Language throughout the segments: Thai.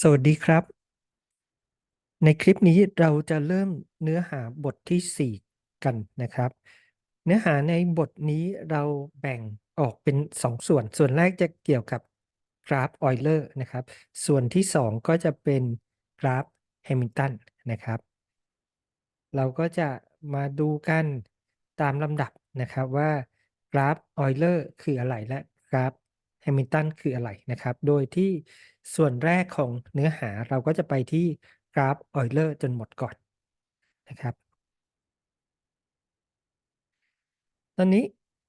สวัสดีครับ ในคลิปนี้เราจะเริ่มเนื้อหาบทที่ 4 กันนะครับ เนื้อหาในบทนี้เราแบ่งออกเป็น 2 ส่วน ส่วนแรกจะเกี่ยวกับกราฟออยเลอร์นะครับ ส่วนที่ 2 ก็จะเป็นกราฟแฮมิลตันนะครับ เราก็จะมาดูกันตามลำดับนะครับว่ากราฟออยเลอร์คืออะไรและกราฟแฮมิลตันคืออะไรนะครับ โดยที่ ส่วนแรกของเนื้อหาเราก็จะไปที่กราฟออยเลอร์จนหมดก่อนนะครับ ตอนนี้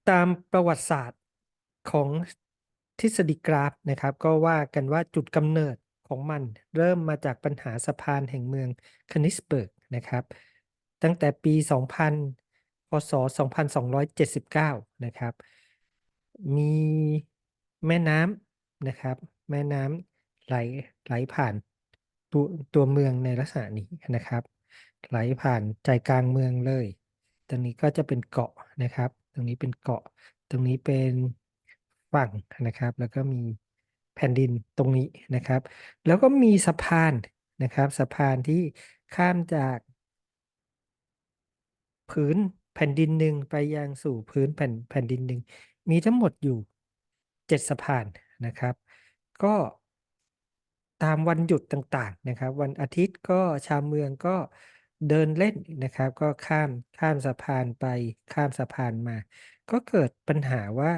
ตามประวัติศาสตร์ของทฤษฎีกราฟนะครับ ก็ว่ากันว่าจุดกำเนิดของมันเริ่มมาจากปัญหาสะพานแห่งเมืองคานิสเบิร์กนะครับ ตั้งแต่ปี 2000พศ2279 นะครับ มีแม่น้ำนะครับ แม่น้ำ ไหลไหลผ่านตัวตัวเมืองในลักษณะนี้นะครับ ไหลผ่านใจกลางเมืองเลย ตรงนี้ก็จะเป็นเกาะนะครับ ตรงนี้เป็นเกาะ ตรงนี้เป็นฝั่งนะครับ แล้วก็มีแผ่นดินตรงนี้นะครับ แล้วก็มีสะพานนะครับ สะพานที่ข้ามจากพื้นแผ่นดินหนึ่งไปยังสู่พื้นแผ่นแผ่นดินหนึ่งมีทั้งหมดอยู่7สะพานนะครับ ก็ ตามวันหยุดต่างๆนะครับ วันอาทิตย์ก็ชาวเมืองก็เดินเล่นนะครับ ก็ข้ามข้ามสะพานไปข้ามสะพานมา ก็เกิดปัญหาว่า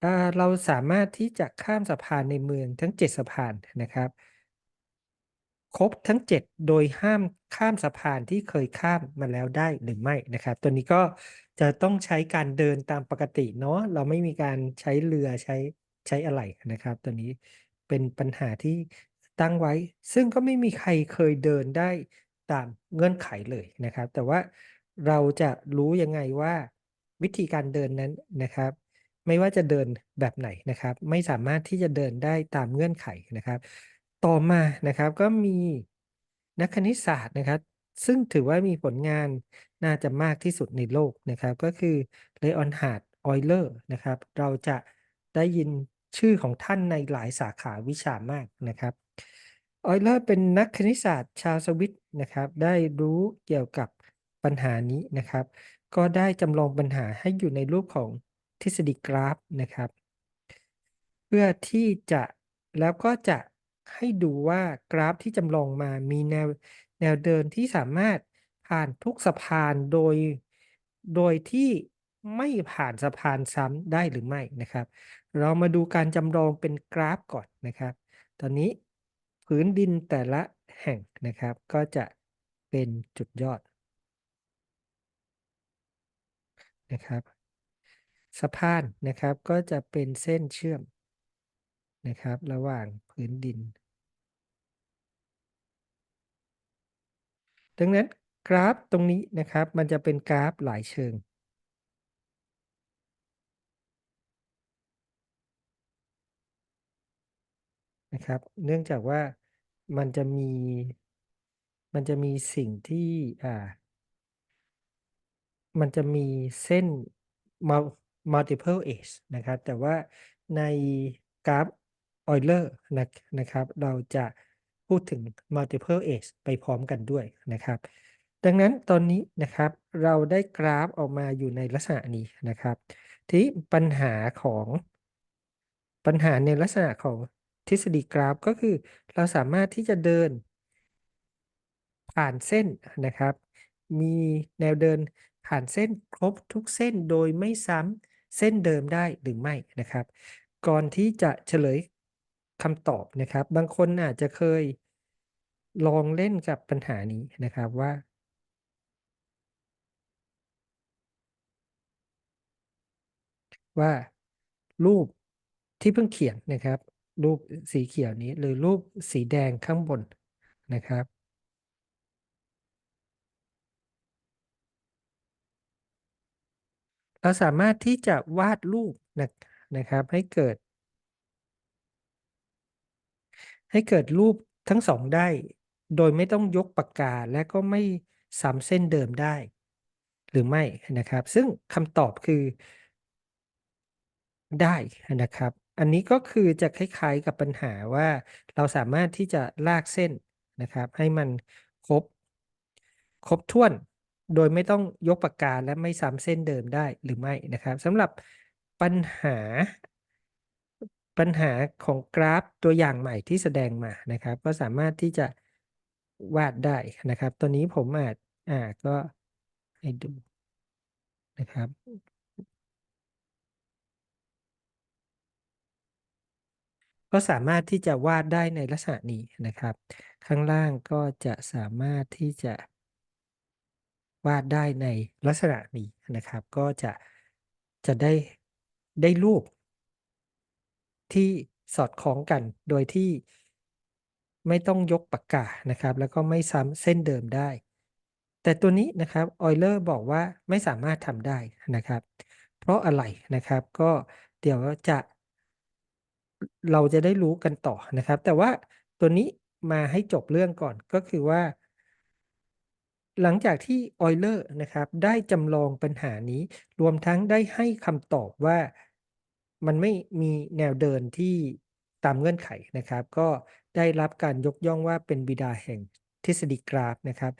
เอ่อเราสามารถที่จะข้ามสะพานในเมืองทั้ง7สะพานนะครับ ครบทั้ง 7 โดยห้ามข้ามสะพานที่เคยข้ามมาแล้วได้หรือไม่นะครับ ตัวนี้ก็จะต้องใช้การเดินตามปกติเนาะเราไม่มีการใช้เรือใช้ใช้อะไรนะครับ ตัวนี้เป็นปัญหาที่ ตั้งไว้ ซึ่งก็ไม่มีใครเคยเดินได้ตามเงื่อนไขเลยนะครับ แต่ว่าเราจะรู้ยังไงว่าวิธีการเดินนั้นนะครับ ไม่ว่าจะเดินแบบไหนนะครับ ไม่สามารถที่จะเดินได้ตามเงื่อนไขนะครับ ต่อมานะครับก็มีนักคณิตศาสตร์นะครับ ซึ่งถือว่ามีผลงานน่าจะมากที่สุดในโลกนะครับ ก็คือเลออนฮาร์ดออยเลอร์นะครับ เราจะได้ยินชื่อของท่านในหลายสาขาวิชามากนะครับ ออยเลอร์เป็นนักคณิตศาสตร์ชาวสวิตนะครับ ได้รู้เกี่ยวกับปัญหานี้นะครับ ก็ได้จำลองปัญหาให้อยู่ในรูปของทฤษฎีกราฟนะครับ เพื่อที่จะแล้วก็จะให้ดูว่ากราฟที่จำลองมามีแนวแนวเดินที่สามารถผ่านทุกสะพานโดย โดยที่ไม่ผ่านสะพานซ้ำได้หรือไม่นะครับ เรามาดูการจำลองเป็นกราฟก่อนนะครับ ตอนนี้ พื้นดินแต่ละแห่งนะครับ ก็จะเป็นจุดยอดนะครับสะพานนะครับก็จะเป็นเส้นเชื่อมนะครับ ระหว่างพื้นดิน ดังนั้นกราฟตรงนี้นะครับ มันจะเป็นกราฟหลายเชิง นะครับ เนื่องจากว่ามันจะมี มันจะมีสิ่งที่อ่า มันจะมีเส้น mul- multiple edge นะครับ แต่ว่าในกราฟออยเลอร์นะนะครับ เราจะพูดถึง multiple edge ไปพร้อมกันด้วยนะครับ ดังนั้นตอนนี้นะครับเราได้กราฟออกมาอยู่ในลักษณะนี้นะครับ ที่ปัญหาของปัญหาในลักษณะของ ทฤษฎีกราฟก็คือเราสามารถที่จะเดิน ผ่านเส้นนะครับ มีแนวเดินผ่านเส้นครบทุกเส้นโดยไม่ซ้ำเส้นเดิมได้หรือไม่นะครับ ก่อนที่จะเฉลยคำตอบนะครับ บางคนอาจจะเคยลองเล่นกับปัญหานี้นะครับว่าว่ารูปที่เพิ่งเขียนนะครับ รูปสีเขียวนี้ หรือรูปสีแดงข้างบนนะครับ เราสามารถที่จะวาดรูปนะนะครับ ให้เกิด ให้เกิดรูปทั้งสองได้ โดยไม่ต้องยกปากกาและก็ไม่ซ้ำเส้นเดิมได้ หรือไม่นะครับ ซึ่งคำตอบคือได้นะครับ อันนี้ก็คือจะคล้ายๆกับปัญหาว่าเราสามารถที่จะลากเส้นนะครับ ให้มันครบครบถ้วน โดยไม่ต้องยกปากกาและไม่ซ้ำเส้นเดิมได้หรือไม่นะครับสำหรับปัญหาปัญหาของกราฟตัวอย่างใหม่ที่แสดงมานะครับ ก็สามารถที่จะวาดได้นะครับ ตัวนี้ผมอาจอ่าก็ให้ดูนะครับ ก็สามารถที่จะวาดได้ในลักษณะนี้นะครับ ข้างล่างก็จะสามารถที่จะ วาดได้ในลักษณะนี้นะครับ ก็จะจะได้ได้รูป ที่สอดคล้องกันโดยที่ไม่ต้องยกปากกานะครับ แล้วก็ไม่ซ้ำเส้นเดิมได้ แต่ตัวนี้นะครับ Euler บอกว่าไม่สามารถทำได้นะครับ เพราะอะไรนะครับก็เดี๋ยวจะ เราจะได้รู้กันต่อนะครับ แต่ว่าตัวนี้มาให้จบเรื่องก่อนก็คือว่า หลังจากที่ Euler นะครับ ได้จำลองปัญหานี้ รวมทั้งได้ให้คำตอบว่ามันไม่มีแนวเดินที่ตามเงื่อนไขนะครับ ก็ได้รับการยกย่องว่าเป็นบิดาแห่งทฤษฎีกราฟนะครับ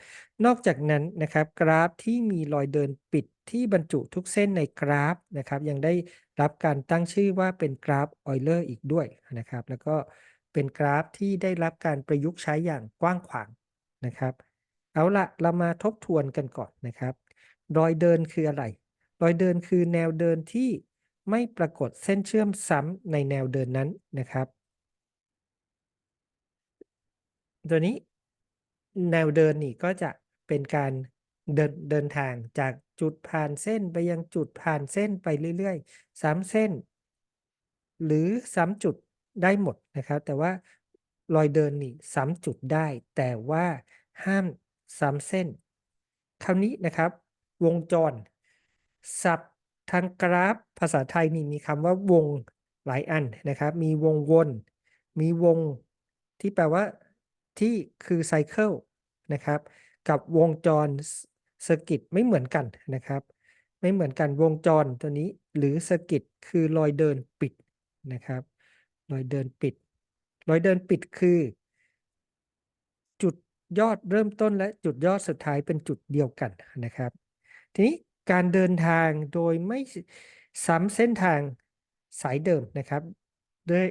นอกจากนั้นนะครับ กราฟที่มีรอยเดินปิดที่บรรจุทุกเส้นในกราฟนะครับ ยังได้ รับการตั้งชื่อว่าเป็นกราฟ Euler อีกด้วยนะครับ แล้วก็เป็นกราฟที่ได้รับการประยุกต์ใช้อย่างกว้างขวางนะครับ เอาละเรามาทบทวนกันก่อนนะครับ รอยเดินคืออะไร รอยเดินคือแนวเดินที่ไม่ปรากฏเส้นเชื่อมซ้ำในแนวเดินนั้นนะครับ ตัวนี้แนวเดินนี่ก็จะเป็นการ เดินเดินทางจากจุดผ่านเส้นไปยังจุดผ่านเส้นไปเรื่อยๆซ้ำเส้น หรือซ้ำจุดได้หมดนะครับ แต่ว่ารอยเดินนี่ซ้ำจุดได้ แต่ว่าห้ามซ้ำเส้น คราวนี้นะครับ วงจร ศัพท์ทางกราฟภาษาไทยนี่มีคำว่าวงหลายอันนะครับ มีวงวน มีวงที่แปลว่าที่คือไซเคิลนะครับ กับวงจร เซอร์กิตไม่เหมือนกันนะครับ ไม่เหมือนกันวงจรตัวนี้หรือเซอร์กิตคือรอยเดินปิดนะครับรอยเดินปิด รอยเดินปิดคือ จุดยอดเริ่มต้นและจุดยอดสุดท้ายเป็นจุดเดียวกันนะครับ ทีนี้การเดินทางโดยไม่ซ้ำเส้นทางสายเดิมนะครับโดย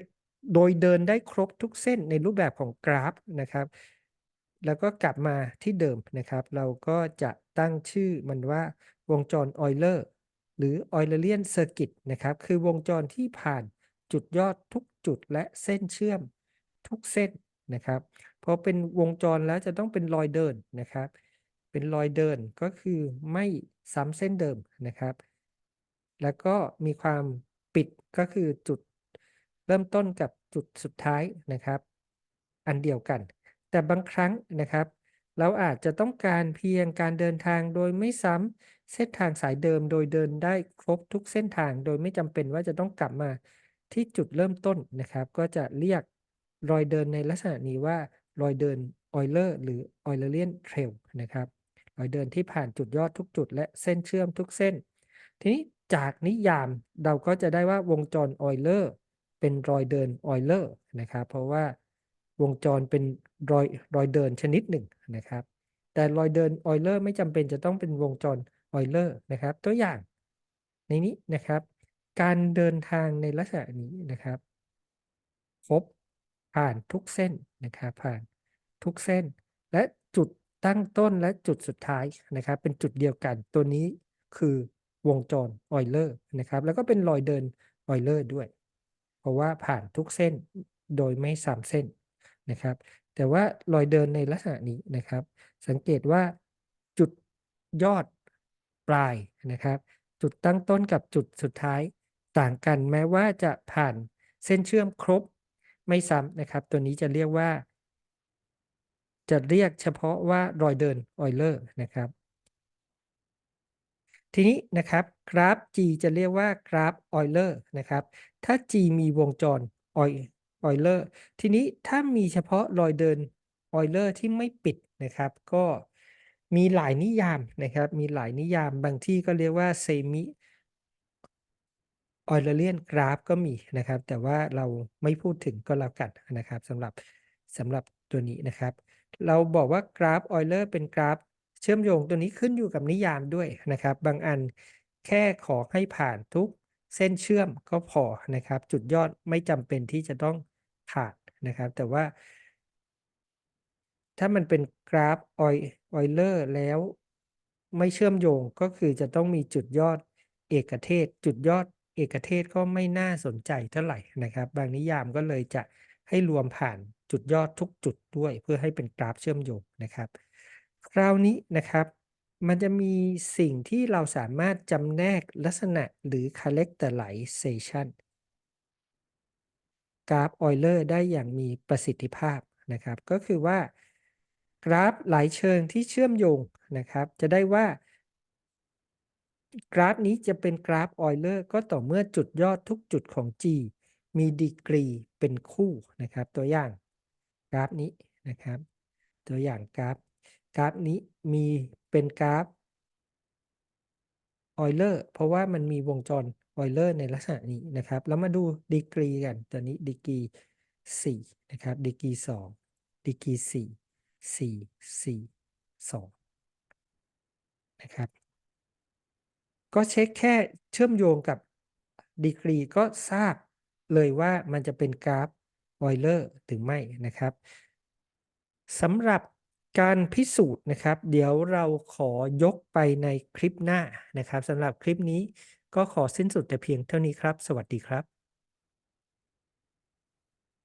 โดยเดินได้ครบทุกเส้นในรูปแบบของกราฟนะครับ แล้วก็กลับมาที่เดิมนะครับ เราก็จะตั้งชื่อมันว่าวงจร Euler หรือ Eulerian Circuit นะครับ คือวงจรที่ผ่านจุดยอดทุกจุดและเส้นเชื่อมทุกเส้นนะครับพอเป็นวงจรแล้วจะต้องเป็นรอยเดินนะครับ เป็นรอยเดินก็คือไม่ซ้ำเส้นเดิมนะครับ แล้วก็มีความปิดก็คือจุดเริ่มต้นกับจุดสุดท้ายนะครับ อันเดียวกัน แต่บางครั้งนะครับ เราอาจจะต้องการเพียงการเดินทางโดยไม่ซ้ำเส้นทางสายเดิมโดยเดินได้ครบทุกเส้นทาง โดยไม่จำเป็นว่าจะต้องกลับมาที่จุดเริ่มต้นนะครับ ก็จะเรียกรอยเดินในลักษณะนี้ว่ารอยเดิน Euler หรือ Eulerian Trail นะครับรอยเดินที่ผ่านจุดยอดทุกจุด และเส้นเชื่อมทุกเส้น ทีนี้จากนิยามเราก็จะได้ว่าวงจร Euler เป็นรอยเดิน Euler นะครับ เพราะว่า วงจรเป็นรอยรอยเดินชนิดหนึ่งนะครับ แต่รอยเดิน Euler ไม่จำเป็นจะต้องเป็นวงจร Euler นะครับ ตัวอย่างในนี้นะครับ การเดินทางในลักษณะนี้นะครับครบผ่านทุกเส้นนะครับผ่านทุกเส้น และจุดตั้งต้นและจุดสุดท้ายนะครับ เป็นจุดเดียวกันตัวนี้คือวงจร Euler นะครับ แล้วก็เป็นรอยเดิน Euler ด้วย เพราะว่าผ่านทุกเส้นโดยไม่ซ้ำเส้น นะครับ แต่ว่ารอยเดินในลักษณะนี้นะครับ สังเกตว่าจุดยอดปลายนะครับ จุดตั้งต้นกับจุดสุดท้ายต่างกันแม้ว่าจะผ่านเส้นเชื่อมครบไม่ซ้ำนะครับ ตัวนี้จะเรียกว่า จะเรียกเฉพาะว่ารอยเดิน Euler นะครับ ทีนี้นะครับกราฟ G จะเรียกว่ากราฟ Euler นะครับ ถ้า G มีวงจร Eu Euler ทีนี้ถ้ามีเฉพาะรอยเดิน Euler ที่ไม่ปิดนะครับ ก็มีหลายนิยามนะครับ มีหลายนิยามบางที่ก็เรียกว่า Semi Eulerian graph ก็มีนะครับ แต่ว่าเราไม่พูดถึงก็แล้วกันนะครับสำหรับสำหรับตัวนี้นะครับ เราบอกว่ากราฟ Euler เป็นกราฟ เชื่อมโยงตัวนี้ขึ้นอยู่กับนิยามด้วยนะครับ บางอันแค่ขอให้ผ่านทุกเส้นเชื่อมก็พอนะครับ จุดยอดไม่จำเป็นที่จะต้อง ผ่านนะครับ แต่ว่า ถ้ามันเป็นกราฟ Euler แล้วไม่เชื่อมโยงก็คือจะต้องมีจุดยอดเอกเทศ จุดยอดเอกเทศก็ไม่น่าสนใจเท่าไหร่นะครับ บางนิยามก็เลยจะให้รวมผ่านจุดยอดทุกจุดด้วย เพื่อให้เป็นกราฟเชื่อมโยงนะครับ คราวนี้นะครับ มันจะมีสิ่งที่เราสามารถจำแนกลักษณะหรือ characterization กราฟ Euler ได้อย่างมีประสิทธิภาพนะครับ ก็คือว่ากราฟหลายเชิงที่เชื่อมโยงนะครับ จะได้ว่ากราฟนี้จะเป็นกราฟ Euler ก็ต่อเมื่อจุดยอดทุกจุดของ G มีดีกรีเป็นคู่นะครับ ตัวอย่างกราฟนี้นะครับ ตัวอย่างกราฟกราฟนี้มีเป็นกราฟ Euler เพราะว่ามันมีวงจร Euler ในลักษณะนี้นะครับ แล้วมาดูดีกรีกันตัวนี้ดีกรี4นะครับดีกรี2ดีกรี4 4 4 2นะครับก็เช็คแค่เชื่อมโยงกับดีกรีก็ทราบเลยว่ามันจะเป็นกราฟ Euler ถึงไม่นะครับสำหรับการพิสูจน์นะครับ เดี๋ยวเราขอยกไปในคลิปหน้านะครับสำหรับคลิปนี้ ก็ขอสิ้นสุดแต่เพียงเท่านี้ครับ สวัสดีครับ